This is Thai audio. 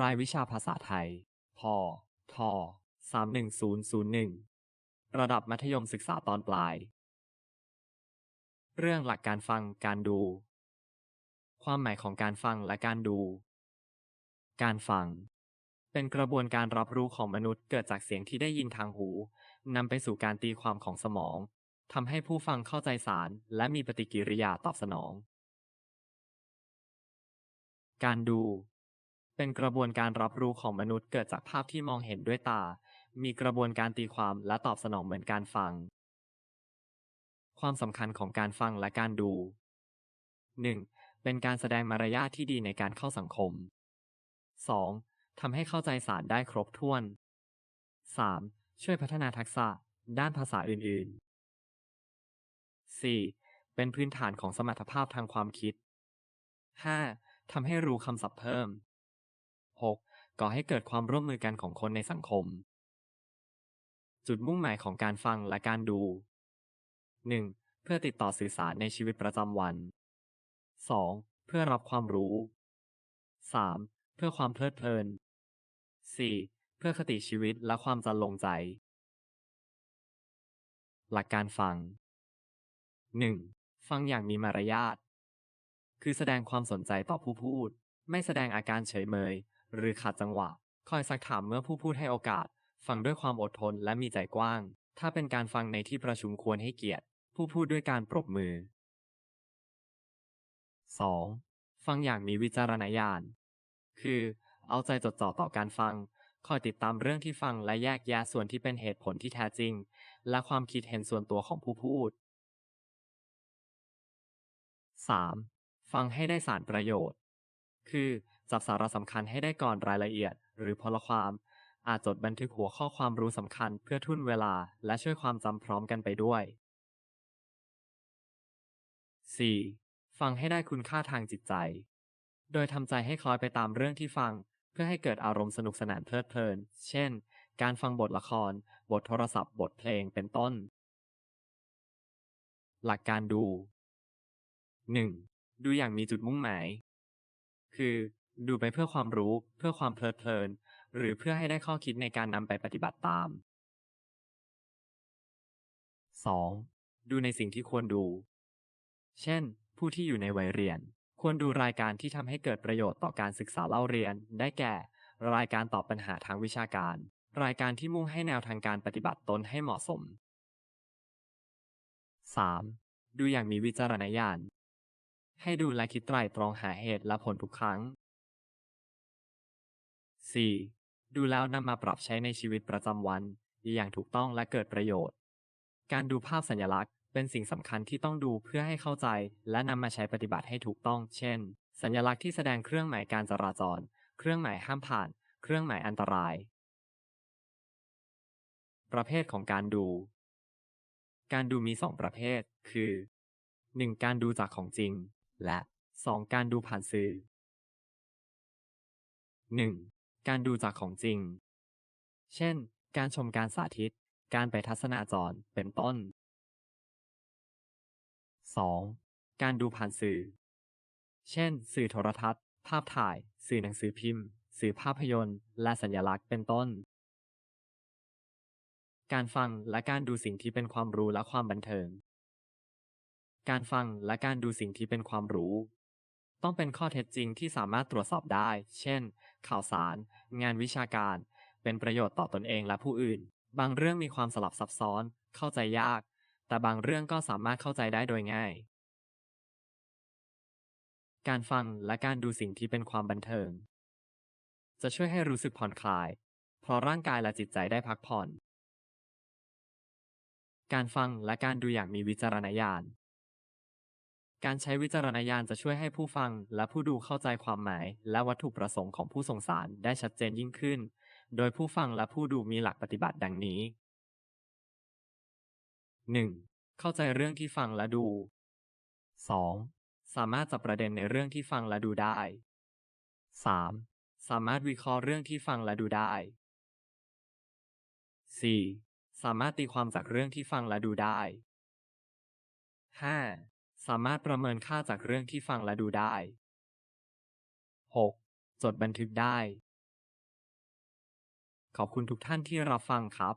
รายวิชาภาษาไทย พ ท 31001 ระดับมัธยมศึกษาตอนปลาย เรื่องหลักการฟัง การดู ความหมายของการฟังและการดู การฟัง เป็นกระบวนการรับรู้ของมนุษย์เกิดจากเสียงที่ได้ยินทางหูนำไปสู่การตีความของสมองทำให้ผู้ฟังเข้าใจสารและมีปฏิกิริยาตอบสนอง การดู เป็นกระบวนการรับรู้ของมนุษย์เกิดจากภาพที่มองเห็นด้วยตา มีกระบวนการตีความและตอบสนองเหมือนการฟัง ความสำคัญของการฟังและการดู 1. เป็นการแสดงมารยาทที่ดีในการเข้าสังคม 2. ทำให้เข้าใจสารได้ครบถ้วน 3. ช่วยพัฒนาทักษะด้านภาษาอื่น ๆ 4. เป็นพื้นฐานของสมรรถภาพทางความคิด 5. ทำให้รู้คำศัพท์เพิ่ม 6. ก่อให้เกิดความร่วมมือกันของคนในสังคม จุดมุ่งหมายของการฟังและการดู 1. เพื่อติดต่อสื่อสารในชีวิตประจำวัน 2. เพื่อรับความรู้ 3. เพื่อความเพลิดเพลิน 4. เพื่อคติชีวิตและความจันลงใจ หลักการฟัง 1. ฟังอย่างมีมารยาท คือแสดงความสนใจต่อผู้พูด ไม่แสดงอาการเฉยเมย หรือขาดจังหวะ คอยซักถามเมื่อผู้พูดให้โอกาส ฟังด้วยความอดทนและมีใจกว้าง ถ้าเป็นการฟังในที่ประชุมควรให้เกียรติ ผู้พูดด้วยการปรบมือ 2. ฟังอย่างมีวิจารณญาณ คือ เอาใจจดจ่อต่อการฟัง คอยติดตามเรื่องที่ฟังและแยกแยะส่วนที่เป็นเหตุผลที่แท้จริง และความคิดเห็นส่วนตัวของผู้พูด 3. ฟังให้ได้สารประโยชน์ คือ จับสาระสำคัญให้ได้ก่อนรายละเอียด หรือพลความ อาจจดบันทึกหัวข้อความรู้สำคัญเพื่อทุ่นเวลา และช่วยความจำพร้อมกันไปด้วย 4. ฟังให้ได้คุณค่าทางจิตใจ โดยทำใจให้คล้อยไปตามเรื่องที่ฟัง เพื่อให้เกิดอารมณ์สนุกสนานเพลิดเพลิน เช่น การฟังบทละคร บทโทรศัพท์ บทเพลง เป็นต้น หลักการดู 1. ดูอย่างมีจุดมุ่งหมาย คือ ดูไปเพื่อความรู้ เพื่อความเพลิดเพลิน หรือเพื่อให้ได้ข้อคิดในการนำไปปฏิบัติตาม 2. ดูในสิ่งที่ควรดู เช่น ผู้ที่อยู่ในวัยเรียน ควรดูรายการที่ทำให้เกิดประโยชน์ต่อการศึกษาเล่าเรียน ได้แก่ รายการตอบปัญหาทางวิชาการ รายการที่มุ่งให้แนวทางการปฏิบัติตนให้เหมาะสม 3. ดูอย่างมีวิจารณญาณ ให้ดูและคิดไตร่ตรองหาเหตุและผลทุกครั้ง 4. ดูแล้วนำมาปรับใช้ในชีวิตประจำวันอย่างถูกต้องและเกิดประโยชน์ การดูภาพสัญลักษณ์เป็นสิ่งสำคัญที่ต้องดูเพื่อให้เข้าใจ และนำมาใช้ปฏิบัติให้ถูกต้อง เช่น สัญลักษณ์ที่แสดงเครื่องหมายการจราจร เครื่องหมายห้ามผ่าน เครื่องหมายอันตราย ประเภทของการดู การดูมี 2 ประเภท คือ 1. การดูจากของจริง และ 2. การดูผ่านสื่อ 1. การดูจากของจริง เช่น การชมการสาธิต การไปทัศนาจร เป็นต้น 2. การดูผ่านสื่อ เช่น สื่อโทรทัศน์ ภาพถ่าย สื่อหนังสือพิมพ์ สื่อภาพยนตร์ และสัญลักษณ์ เป็นต้น การฟังและการดูสิ่งที่เป็นความรู้และความบันเทิง การฟังและการดูสิ่งที่เป็นความรู้ ต้องเป็นข้อเท็จจริงที่สามารถตรวจสอบได้ เช่น ข่าวสาร งานวิชาการ เป็นประโยชน์ต่อตนเองและผู้อื่น บางเรื่องมีความสลับซับซ้อน เข้าใจยาก แต่บางเรื่องก็สามารถเข้าใจได้โดยง่าย การฟังและการดูสิ่งที่เป็นความบันเทิง จะช่วยให้รู้สึกผ่อนคลาย เพราะร่างกายและจิตใจได้พักผ่อน การฟังและการดูอย่างมีวิจารณญาณ การใช้วิจารณญาณจะช่วยให้ผู้ฟังและผู้ดูเข้าใจความหมาย และวัตถุประสงค์ของผู้ส่งสารได้ชัดเจนยิ่งขึ้น โดยผู้ฟังและผู้ดูมีหลักปฏิบัติดังนี้ 1. เข้าใจเรื่องที่ฟังและดู 2. สามารถจับประเด็นในเรื่องที่ฟังและดูได้ 3. สามารถวิเคราะห์เรื่องที่ฟังและดูได้ 4. สามารถตีความจากเรื่องที่ฟังและดูได้ 5. สามารถประเมินค่าจากเรื่องที่ฟังและดูได้ 6. จดบันทึกได้ ขอบคุณทุกท่านที่รับฟังครับ